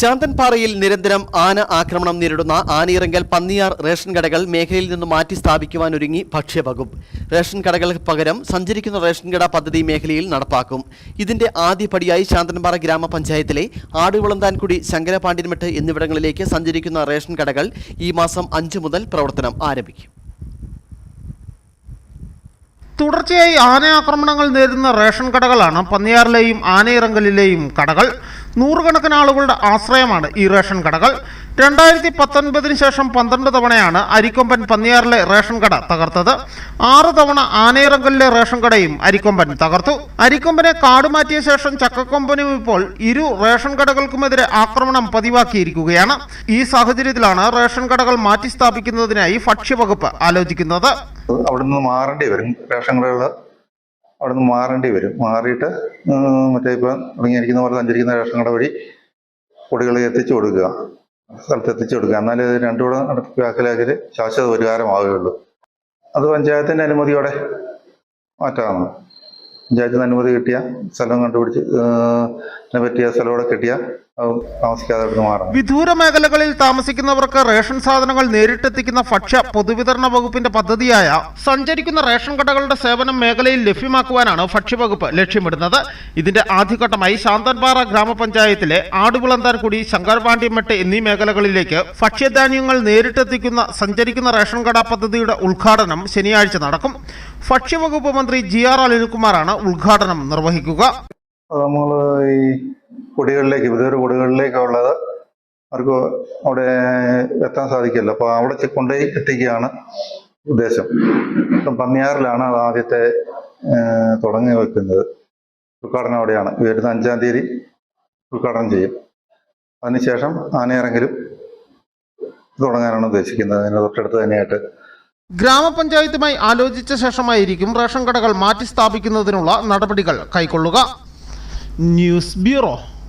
ശാന്തൻപാറയിൽ നിരന്തരം ആന ആക്രമണം നേരിടുന്ന ആനയിറങ്കൽ പന്നിയാർ റേഷൻ കടകൾ മേഖലയിൽ നിന്ന് മാറ്റി സ്ഥാപിക്കുവാനൊരുങ്ങി ഭക്ഷ്യവകുപ്പ്. റേഷൻ കടകൾക്ക് പകരം സഞ്ചരിക്കുന്ന റേഷൻ കട പദ്ധതി മേഖലയിൽ നടപ്പാക്കും. ഇതിന്റെ ആദ്യപടിയായി ശാന്തൻപാറ ഗ്രാമപഞ്ചായത്തിലെ ആടുവിളന്താൻകുടി ശങ്കരപാണ്ഡ്യൻമെട്ട് എന്നിവിടങ്ങളിലേക്ക് സഞ്ചരിക്കുന്ന റേഷൻ കടകൾ ഈ മാസം അഞ്ചു മുതൽ പ്രവർത്തനം ആരംഭിക്കും. തുടർച്ചയായി ആന ആക്രമണങ്ങൾ നേരിടുന്ന റേഷൻ കടകളാണ് പന്നിയാറിലെയും ആനയിറങ്കലിലെയും കടകൾ. നൂറുകണക്കിന് ആളുകളുടെ ആശ്രയമാണ് ഈ റേഷൻ കടകൾ. രണ്ടായിരത്തി പത്തൊൻപതിന് ശേഷം പന്ത്രണ്ട് തവണയാണ് അരിക്കൊമ്പൻ പന്നിയാറിലെ റേഷൻ കട തകർത്തത്. ആറ് തവണ ആനയിറങ്കലിലെ റേഷൻ കടയും അരിക്കൊമ്പൻ തകർത്തു. അരിക്കൊമ്പനെ കാടുമാറ്റിയ ശേഷം ചക്കക്കൊമ്പനും ഇപ്പോൾ ഇരു റേഷൻ കടകൾക്കുമെതിരെ ആക്രമണം പതിവാക്കിയിരിക്കുകയാണ്. ഈ സാഹചര്യത്തിലാണ് റേഷൻ കടകൾ മാറ്റി സ്ഥാപിക്കുന്നതിനായി ഭക്ഷ്യവകുപ്പ് ആലോചിക്കുന്നത്. അവിടെ നിന്ന് മാറേണ്ടി വരും റേഷൻ കടകൾ അവിടെ നിന്ന് മാറേണ്ടി വരും. മാറിയിട്ട് മറ്റേ ഇപ്പം ഇറങ്ങിയിരിക്കുന്ന പോലെ സഞ്ചരിക്കുന്ന കട വഴി പൊടികൾ എത്തിച്ചു കൊടുക്കുക. സ്ഥലത്ത് എത്തിച്ചു കൊടുക്കുക. എന്നാലേ ഇത് രണ്ടും കൂടെ നടപ്പിലാക്കലാക്കിൽ ശാശ്വത പരിഹാരമാവുകയുള്ളൂ. അത് പഞ്ചായത്തിന്റെ അനുമതിയോടെ മാറ്റാവുന്നു പഞ്ചായത്തിന് അനുമതി കിട്ടിയ സ്ഥലം കണ്ടുപിടിച്ച് പറ്റിയ സ്ഥലം കൂടെ കിട്ടിയ താമസിക്കാതെ വിദൂര മേഖലകളിൽ താമസിക്കുന്നവർക്ക് റേഷൻ സാധനങ്ങൾ നേരിട്ടെത്തിക്കുന്ന ഭക്ഷ്യ പൊതുവിതരണ വകുപ്പിന്റെ പദ്ധതിയായ സഞ്ചരിക്കുന്ന റേഷൻ കടകളുടെ സേവനം മേഖലയിൽ ലഭ്യമാക്കുവാനാണ് ഭക്ഷ്യവകുപ്പ് ലക്ഷ്യമിടുന്നത്. ഇതിന്റെ ആദ്യഘട്ടമായി ശാന്തൻപാറ ഗ്രാമപഞ്ചായത്തിലെ ആടുവിളന്താൻകുടി ശങ്കർവാണ്ടിമെട്ട് എന്നീ മേഖലകളിലേക്ക് ഭക്ഷ്യധാന്യങ്ങൾ നേരിട്ടെത്തിക്കുന്ന സഞ്ചരിക്കുന്ന റേഷൻ കട പദ്ധതിയുടെ ഉദ്ഘാടനം ശനിയാഴ്ച നടക്കും. ഭക്ഷ്യവകുപ്പ് മന്ത്രി ജി ആർ അനിൽകുമാറാണ് ഉദ്ഘാടനം നിർവഹിക്കുക. നമ്മൾ ഈ കുടികളിലേക്ക് വിദൂര കുടികളിലേക്കുള്ളത് അവർക്ക് അവിടെ എത്താൻ സാധിക്കില്ല അപ്പോൾ അവിടെ കൊണ്ടുപോയി എത്തിക്കുകയാണ് ഉദ്ദേശം. ഇപ്പം പന്നിയാറിലാണ് അത് ആദ്യത്തെ തുടങ്ങി വെക്കുന്നത്. ഉദ്ഘാടനം അവിടെയാണ്. വരുന്ന അഞ്ചാം തീയതി ഉദ്ഘാടനം ചെയ്യും. അതിനുശേഷം ആനയിറങ്ങിലും തുടങ്ങാനാണ് ഉദ്ദേശിക്കുന്നത്. അതിന് തൊട്ടടുത്ത് തന്നെയായിട്ട്. ഗ്രാമപഞ്ചായത്തുമായി ആലോചിച്ച ശേഷമായിരിക്കും റേഷൻ കടകൾ മാറ്റി സ്ഥാപിക്കുന്നതിനുള്ള നടപടികൾ കൈക്കൊള്ളുക. News bureau.